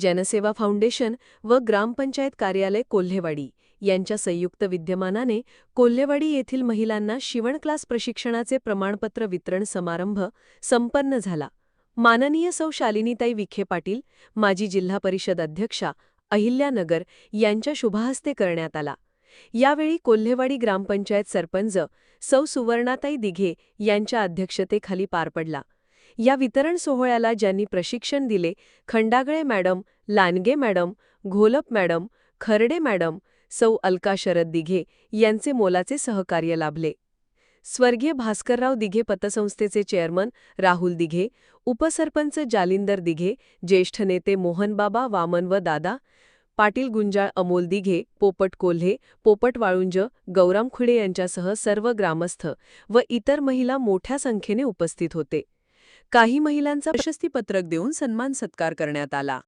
जनसेवा फाउंडेशन व ग्रामपंचायत कार्यालय कोल्हेवाडी यांच्या संयुक्त विद्यमानाने कोल्हेवाडी येथील महिलांना शिवण क्लास प्रशिक्षणाचे प्रमाणपत्र वितरण समारंभ संपन्न झाला. माननीय सौ शालिनीताई विखे पाटील माजी जिल्हा परिषद अध्यक्षा अहिल्यानगर यांच्या शुभहस्ते करण्यात आला. यावेळी कोल्हेवाडी ग्रामपंचायत सरपंच सौ सुवर्णाताई दिघे यांच्या अध्यक्षतेखाली पार पडला. या वितरण सोहळ्याला ज्यांनी प्रशिक्षण दिले Khandagale madam Langhe madam Gholap madam Kharde madam सौ अलका शरद दिघे यांचे मोलाचे सहकार्य लाभले. स्वर्गीय भास्करराव दिघे पतसंस्थेचे चेअरमन राहुल दिघे उपसरपंच जालिंदर दिघे ज्येष्ठ नेते मोहनबाबा वामन व दादा पाटील गुंजाळ अमोल दिघे पोपट कोल्हे पोपट वाळुंज गौराम खुडे यांच्यासह सर्व ग्रामस्थ व इतर महिला मोठ्या संख्येने उपस्थित होते. काही महिलांचा प्रशस्तीपत्रक देऊन सन्मान सत्कार करण्यात आला.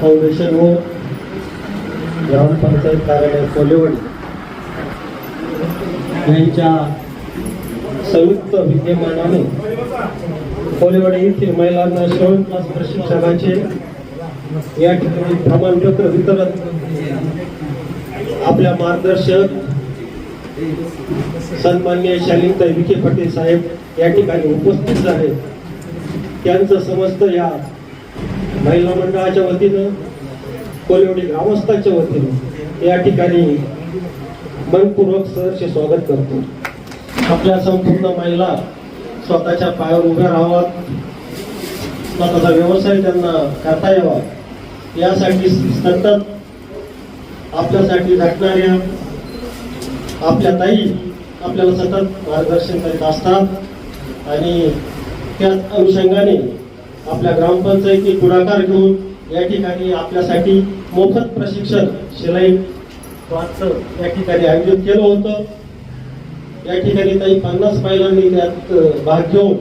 फाउंडेशन व ग्रामपंचायत कार्यालय कोलेवाडी यांच्या संयुक्त विद्यमानाने कोलेवाडी येथील महिलांना श्रवण क्लास प्रशिक्षणाचे या ठिकाणी प्रमाणपत्र वितरण आपल्या मार्गदर्शक सन्मान्य शालिनताई विखे पाटील साहेब या ठिकाणी उपस्थित झाले. त्यांचं समस्त या महिला मंडळाच्या वतीनं कोलिवडी ग्रामस्थांच्या वतीने या ठिकाणी मनपूर्वक सहर्ष स्वागत करतो. आपल्या संपूर्ण महिला स्वतःच्या पायावर उभ्या राहाव्यात स्वतःचा व्यवसाय त्यांना करता यावा यासाठी सतत आपल्यासाठी झटणाऱ्या आपल्या ताई आपल्याला सतत मार्गदर्शन करीत असतात आणि त्याच अनुषंगाने आपल्या ग्रामपंचायती पुढाकार घेऊन या ठिकाणी आपल्यासाठी मोफत प्रशिक्षण शिलाई वाचचं या ठिकाणी आयोजित केलं होतं. या ठिकाणी काही पन्नास महिलांनी त्यात भाग घेऊन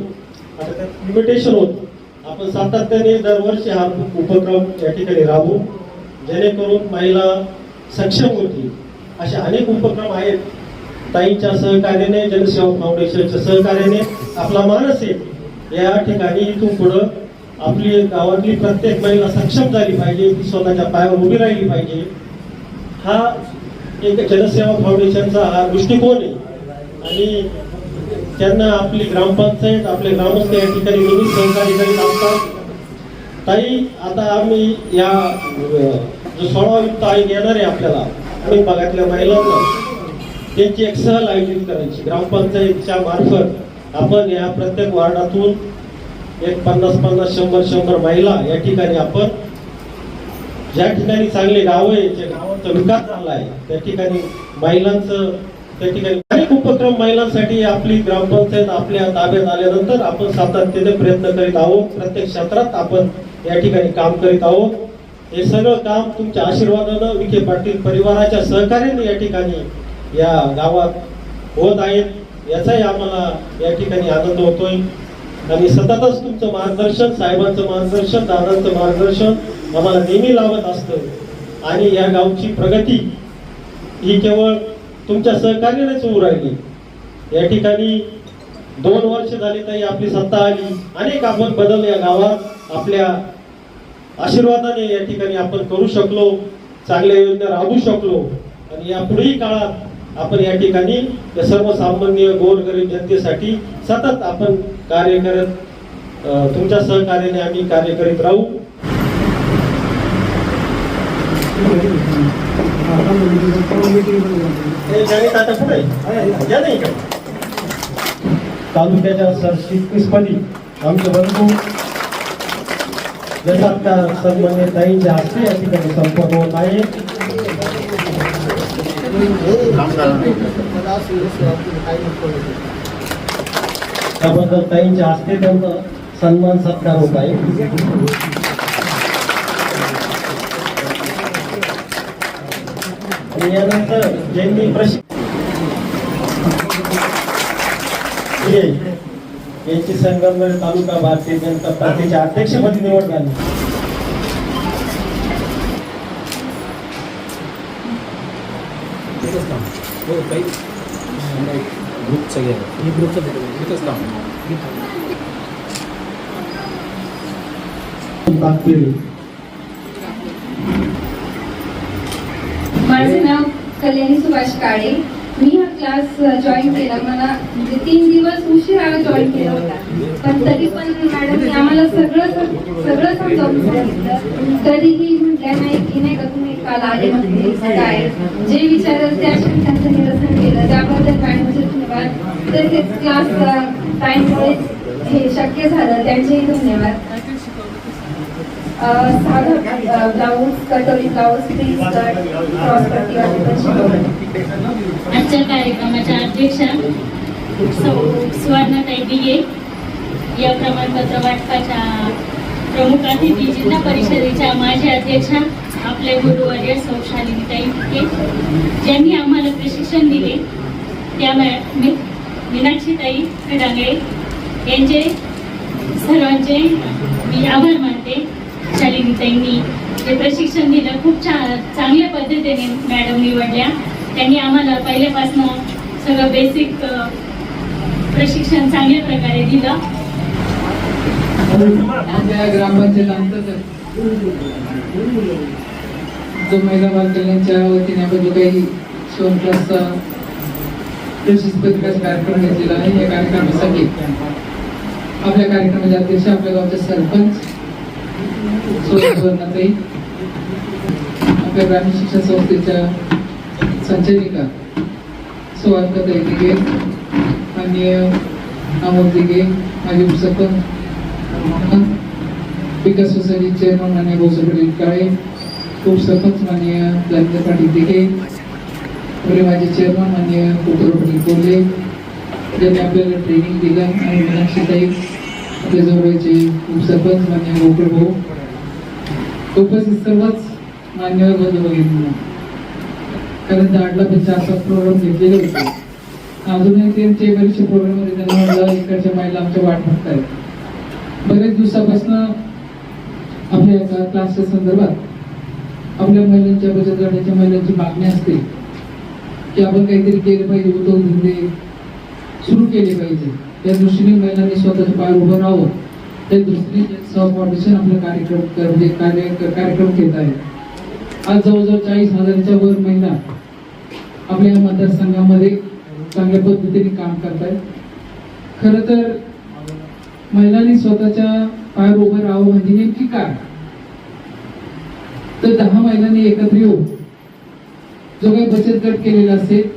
आता त्यात लिमिटेशन होत. आपण सातत्याने दरवर्षी हा उपक्रम या ठिकाणी राबवू. जेणेकरून महिला सक्षम होतील. असे अनेक उपक्रम आहेत. ताईंच्या सहकार्याने जनसेवा फाउंडेशनच्या सहकार्याने आपला मानस आहे. या ठिकाणी इथून पुढं आपली गावातली प्रत्येक महिला सक्षम झाली पाहिजे ती स्वतःच्या पायावर उभी राहिली पाहिजे. हा एक जनसेवा फाउंडेशनचा हा दृष्टिकोन आहे. आणि त्यांना आपली ग्रामपंचायत आपले ग्रामस्थ या ठिकाणी नेहमी सहकार्य करीत असतात. ताई आता आम्ही या जो सोळा युक्त आयोग येणार आहे आपल्याला आणि भागातल्या महिलांना त्यांची एक सहल आयोजित करायची. ग्रामपंचायतच्या मार्फत आपण या प्रत्येक वार्डातून एक पन्नास पन्नास शंभर शंभर महिला या ठिकाणी आपण ज्या ठिकाणी चांगले गाव आहे ज्या गावांचा विकास झाला आहे त्या ठिकाणी महिलांचं त्या ठिकाणी अनेक उपक्रम महिलांसाठी आपली ग्रामपंचायत आपल्या ताब्यात आल्यानंतर आपण सातत्याने प्रयत्न करीत आहोत. प्रत्येक क्षेत्रात आपण या ठिकाणी काम करीत आहोत. हे सगळं काम तुमच्या आशीर्वादानं विखे पाटील परिवाराच्या सहकार्याने या ठिकाणी या गावात होत आहेत याचाही आम्हाला या ठिकाणी आनंद होतोय. आणि सततच तुमचं मार्गदर्शन साहेबांचं मार्गदर्शन दादांचं मार्गदर्शन आम्हाला नेहमी लावत असतं. आणि या गावची प्रगती ही केवळ तुमच्या सहकार्यानेच होऊ राहिली. या ठिकाणी दोन वर्ष झाली तरी आपली सत्ता आली. अनेक आपण बदल या गावात. आपल्या आशीर्वादाने या ठिकाणी आपण करू शकलो. चांगल्या योजना राबवू शकलो. आणि या पुढील काळात आपण या ठिकाणी या सर्वसामान्य गोरगरीब जनतेसाठी सतत आपण कार्य करत तुमच्या सहकार्याने आम्ही कार्य करीत राहू. तालुक्याच्या सरचिटणीसपदी आमचे बंधू. जसात्कार सन्मान्य ताईंच्या हस्ते या ठिकाणी संपन्न होत आहे. त्याबद्दल ताईंच्या हस्ते त्यांचा सन्मान सत्कार होत आहे. आणि यानंतर ज्यांनी प्रशिक्षण यांची संगमनेर तालुका भारतीय जनता पार्टीच्या अध्यक्षपदी निवड झाली. ताकपिरी माझे नाव कल्याणी सुभाष काळे. मी हा क्लास जॉईन केला. मला म्हणजे तीन दिवस उशिरा जॉईन केला होता. पण तरी पण मॅडमने आम्हाला सगळं सगळं समजावून सांगितलं. तरीही म्हटल्या नाही की नाही का आले काय जे विचार त्या शंकांचं निरसन केलं. त्याबद्दल मॅडमचे धन्यवाद. तसेच क्लास टाइममुळे हे शक्य झालं. त्यांचेही धन्यवाद. साधं ब्लाऊज कटोरी ब्लाऊज प्लीज कट क्रॉस पट्टी आजच्या कार्यक्रमाच्या अध्यक्षा सौ सुवर्णाताई दिगे या प्रमाणपत्र वाटपाच्या प्रमुख अतिथी जिल्हा परिषदेच्या माजी अध्यक्षा आपले गुरुवर्य सौ शालिनीताई ज्यांनी आम्हाला प्रशिक्षण दिले त्या मी मीनाक्षीताई खडांगळे यांचे सर्वांचे मी आभार मानते. शालिनीताईंनी जे प्रशिक्षण दिलं. खूप छान चांगल्या पद्धतीने मॅडम निवडल्या. त्यांनी आम्हाला पहिल्यापासून सगळं बेसिक प्रशिक्षण चांगल्या प्रकारे दिलं. ग्रामपंचायत जो महिला बालकल्याणच्या वतीने आपण जो काही शिवण क्लासचा प्रशिक्षण पत्रिकाचा कार्यक्रम घेतलेला आहे या कार्यक्रमासाठी आपल्या कार्यक्रमाचे अध्यक्ष आपल्या गावचे सरपंच सुवर्णाताई आपल्या ग्रामीण शिक्षण संस्थेच्या संचालिका सुवर्णाताई दिघे माननीय अमोल दिघे माजी सरपंच विकास सोसायटीचे चेअरमन माननीय काळे खूप सखत उपसरपंच माननीय जालिंदर पाटील दिघे पुढे माझे चेअरमन माननीय कुतुर कोल्हे ज्यांनी आपल्याला ट्रेनिंग दिलं आणि मीनाक्षीताई आपल्या जवळचे खूप सखत मान्य गोकुळ भाऊ. उपस्थित सर्वच मान्यवर बंधू भगिनींना. कारण दाडला पण चार प्रोग्राम घेतलेले होते. अजूनही त्यांचे बरेचसे प्रोग्राममध्ये त्यांना म्हणलं इकडच्या महिला आमच्या वाट बघतायत. बरेच दिवसापासून आपल्या एका क्लासच्या संदर्भात आपल्या महिलांच्या बचत गटाच्या महिलांची मागणी असते की आपण काहीतरी केलं पाहिजे उद्योगधंदे सुरू केले पाहिजे. त्या दृष्टीने महिलांनी स्वतःच्या पाय उभं राहावं. त्या दृष्टीने सह फाउंडेशन कार्यक्रम म्हणजे कार्य कार्यक्रम घेत आहे आज जवळजवळ चाळीस हजाराच्या वर महिला आपल्या या मतदारसंघामध्ये चांगल्या पद्धतीने काम करत आहेत खरं तर महिलांनी स्वतःच्या पायावर उभं राहावं म्हणजे नेमकी काय? तर दहा महिलांनी एकत्र येऊन जो काही बचत गट केलेला असेल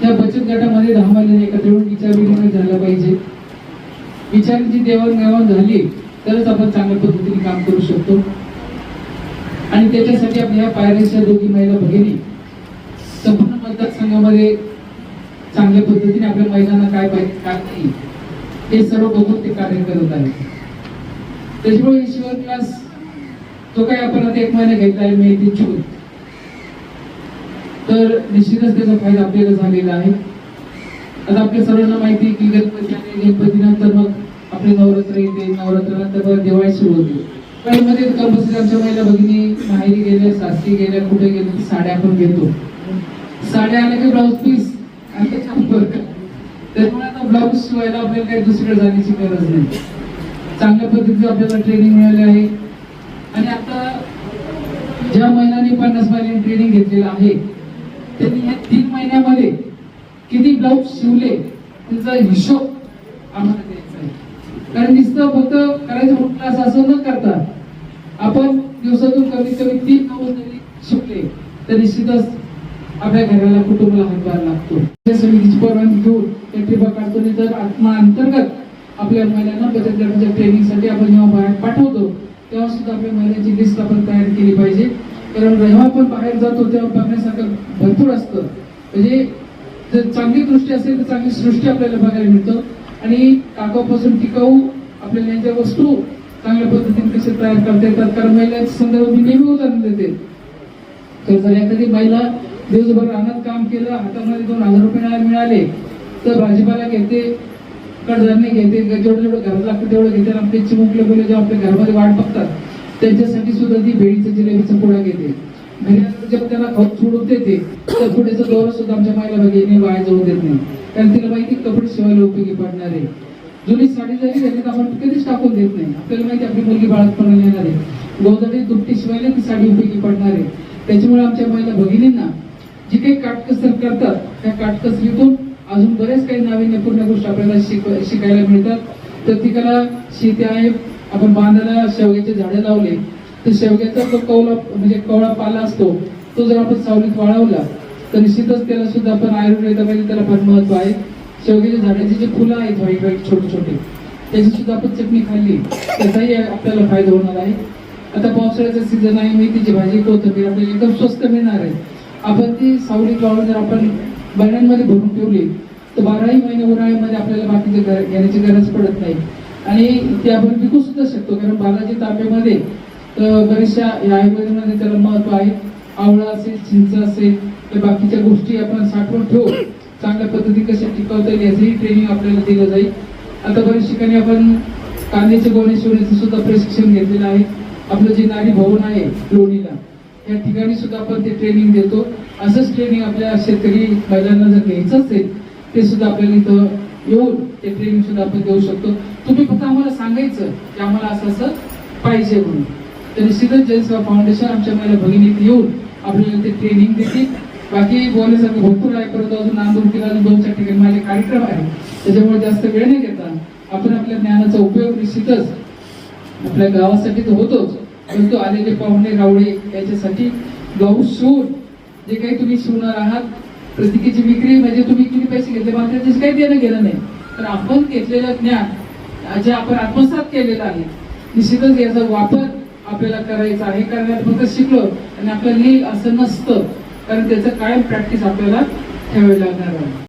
त्या बचत गटामध्ये दहा महिलांनी एकत्र येऊन विचार विनिमय झाला पाहिजे. विचारांची देवाणघेवाण झाली तरच आपण चांगल्या पद्धतीने काम करू शकतो. आणि त्याच्यासाठी आपल्या पायरेच्या दोघी महिला भगिनी संपूर्ण मतदारसंघामध्ये चांगल्या पद्धतीने आपल्या महिलांना काय पाहिजे काय नाही हे सर्व बघून ते कार्य करत आहे त्याच्यामुळे ईश्वर क्लास तो काय आपण एक महिना घेतला आहे मे ते जून तर निश्चितच त्याचा फायदा आपल्याला झालेला आहे. आता आपल्या सर्वांना माहिती आहे की गणपती आणि गणपतीनंतर मग आपले नवरात्र येते. नवरात्रानंतर मग दिवाळी सुरू होते. पण मध्ये कंपल्सरी आमच्या महिला भगिनी माहेरी गेल्या सासरी गेल्या कुठे गेल्या साड्या आपण घेतो. साड्या आल्या की ब्लाऊज पीस आणि त्याच्यावर त्यामुळे आता ब्लाऊज शिवायला आपल्याला काही दुसरीकडे जाण्याची गरज नाही. चांगल्या पद्धतीचं आपल्याला ट्रेनिंग मिळाले आहे. आणि आता ज्या महिलांनी पन्नास महिन्यांनी ट्रेनिंग घेतलेलं आहे त्यांनी ह्या तीन महिन्यामध्ये किती ब्लाऊज शिवले त्याचा हिशोब आम्हाला द्यायचा आहे. कारण नुसतं फक्त करायचं म्हटलं क्लास असं न करता आपण दिवसातून कमीत कमी तीन ब्लाऊज जरी शिवले तर निश्चितच आपल्या घराला कुटुंबाला हातभार लागतो. त्या समितीची परवानगी घेऊन त्या टिपा काढतो तर आत्मा अंतर्गत आपल्या महिलांना बचत गटाच्या ट्रेनिंगसाठी आपण जेव्हा बाहेर पाठवतो तेव्हा सुद्धा आपल्या महिलांची लिस्ट आपण तयार केली पाहिजे. कारण जेव्हा आपण बाहेर जातो तेव्हा बघण्यासारखं भरपूर असतं. म्हणजे जर चांगली दृष्टी असेल तर चांगली सृष्टी आपल्याला बघायला मिळतं. आणि काकापासून टिकाऊ आपल्याला यांच्या वस्तू चांगल्या पद्धतीने कसे तयार करता येतात? कारण महिलांच्या संदर्भात मी नेहमी उदाहरण देते. तर जर एखादी महिला दिवसभर रानात काम केलं हातामध्ये दोन हजार रुपये मिळाले तर भाजीपाला घेते कडधान्य घेते म्हणजे जेवढं जेवढं घरात लागतं तेवढं घेते आपले चिमुकले मुलं जेव्हा आपल्या घरामध्ये वाट बघतात त्यांच्यासाठी सुद्धा ती भेळीचं जिलेबीचा पोळा घेते. म्हणजे घरी आल्यावर जेव्हा त्यांना खत सोडून देते तर पुढेचा दौरा सुद्धा आमच्या मायला बघितले वाया जाऊ देत नाही. कारण तिला माहिती कपडे शिवायला उपयोगी पडणार आहे. जुनी साडी जरी घातली तर आपण कधीच टाकून देत नाही. आपल्याला माहिती आपली मुलगी बाळातपणा येणार आहे. गोदडी दुपटी शिवायला ती साडी उपयोगी पडणार आहे. त्याच्यामुळे आमच्या महिला भगिनींना जी काही काटकसर करतात त्या काटकसरीतून अजून बरेच काही नाविन्यपूर्ण गोष्टी आपल्याला शिक शिकायला मिळतात. प्रत्येकाला शेती आहे. आपण बांधायला शेवग्याचे झाडे लावले. तर शेवग्याचा जो कवला म्हणजे कवळा पाला असतो तो जर आपण सावलीत वाळवला तर निश्चितच त्याला सुद्धा आपण आयुर्वेदामध्ये त्याला फार महत्त्व आहे. शेवग्याच्या झाडाची जी फुलं आहेत व्हाईट व्हाईट छोटे छोटे त्याची सुद्धा आपण चटणी खाल्ली त्याचाही आपल्याला फायदा होणार आहे. आता पावसाळ्याचा सीझन आहे मेथीची भाजी कोथंबीर आपल्याला एकदम स्वस्त मिळणार आहे. आपण ती सावलीत वाळून जर आपण बरण्यांमध्ये भरून ठेवली तर बाराही महिने उन्हाळ्यामध्ये आपल्याला बाकीचे घेण्याची गरज पडत नाही. आणि ते आपण विकू सुद्धा शकतो कारण बालाजी तांब्यामध्ये तर बऱ्याचशा या आयुर्वेदामध्ये त्याला महत्त्व आहे. आवळा असेल चिंच असेल तर बाकीच्या गोष्टी आपण साठवून ठेवू. चांगल्या पद्धती कशा टिकवता येईल याचंही ट्रेनिंग आपल्याला दिलं जाईल. आता बऱ्याच ठिकाणी आपण कांद्याचे गोणे शिवण्याचं सुद्धा प्रशिक्षण घेतलेलं आहे. आपलं जे नारी भवन आहे लोणीला या ठिकाणी सुद्धा आपण ते ट्रेनिंग देतो. असंच ट्रेनिंग आपल्या शेतकरी महिलांना जर घ्यायचं असेल ते सुद्धा आपल्याला इथं येऊन ते ट्रेनिंग सुद्धा आपण देऊ शकतो. तुम्ही फक्त आम्हाला सांगायचं की आम्हाला असं असं पाहिजे म्हणून. तर निश्चितच जनसेवा फाउंडेशन आमच्या महिला भगिनी इथे येऊन आपल्याला ते ट्रेनिंग देतील. बाकी बोलण्यासारखं भरपूर आहे. परंतु अजून नांदूर किल्ला दोन चार ठिकाणी माझे कार्यक्रम आहे. त्याच्यामुळे जास्त वेळ नाही घेता. आपण आपल्या ज्ञानाचा उपयोग निश्चितच आपल्या गावासाठी तर होतोच. परंतु आलेले पाहुणे रावळे याच्यासाठी ब्लाऊज शिवून जे काही तुम्ही शिवणार आहात प्रत्येकीची विक्री म्हणजे तुम्ही किती पैसे घेतले मात्र त्याचं काही देणं गेलं नाही. तर आपण घेतलेलं ज्ञान जे आपण आत्मसात केलेलं आहे निश्चितच याचा वापर आपल्याला करायचा आहे कारण फक्त शिकलो आणि आपल्याला येईल असं नसतं कारण त्याचं कायम प्रॅक्टिस आपल्याला ठेवावी लागणार आहे.